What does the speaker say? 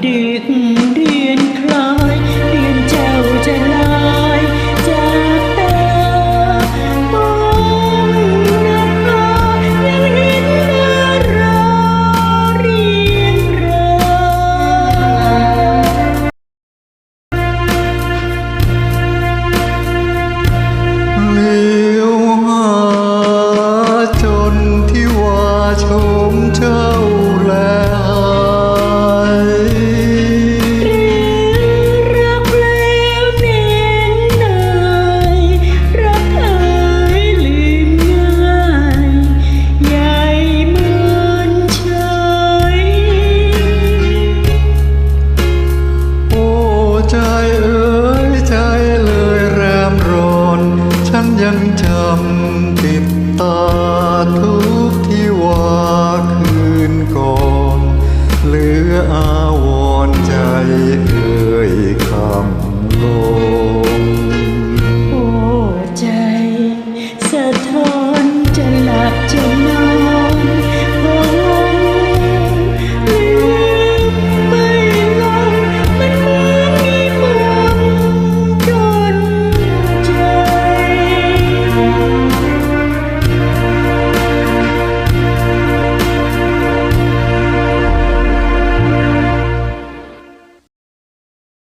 绿。 ยัจำติดตาทุกที่ว่าคืนก่อนเหลืออาวรใจ